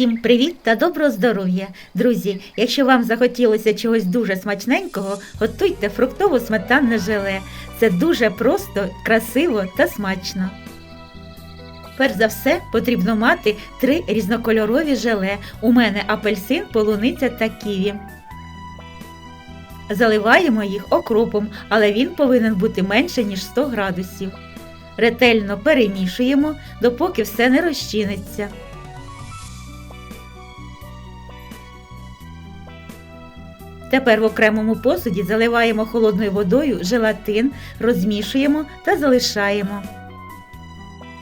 Всім привіт та доброго здоров'я! Друзі, якщо вам захотілося чогось дуже смачненького, готуйте фруктово сметанне желе. Це дуже просто, красиво та смачно. Перш за все потрібно мати три різнокольорові желе. У мене апельсин, полуниця та ківі. Заливаємо їх окропом, але він повинен бути менше, ніж 100 градусів. Ретельно перемішуємо, допоки все не розчиниться. Тепер в окремому посуді заливаємо холодною водою желатин, розмішуємо та залишаємо.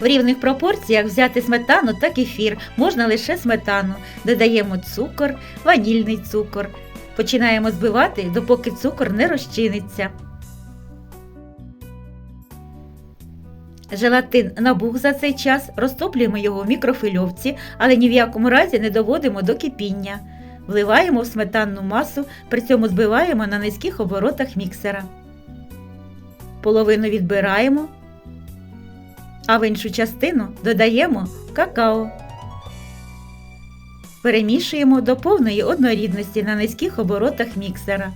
В рівних пропорціях взяти сметану та кефір, можна лише сметану. Додаємо цукор, ванільний цукор. Починаємо збивати, допоки цукор не розчиниться. Желатин набух за цей час, розтоплюємо його в мікрофильовці, але ні в якому разі не доводимо до кипіння. Вливаємо в сметанну масу, при цьому збиваємо на низьких оборотах міксера. Половину відбираємо, а в іншу частину додаємо какао. Перемішуємо до повної однорідності на низьких оборотах міксера.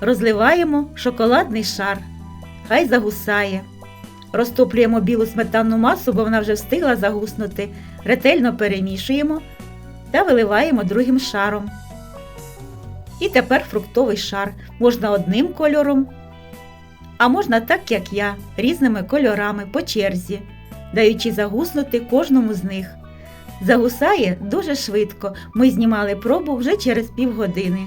Розливаємо шоколадний шар. Хай загусає. Розтоплюємо білу сметанну масу, бо вона вже встигла загуснути. Ретельно перемішуємо та виливаємо другим шаром. І тепер фруктовий шар. Можна одним кольором, а можна так, як я, різними кольорами по черзі, даючи загуснути кожному з них. Загусає дуже швидко. Ми знімали пробу вже через півгодини.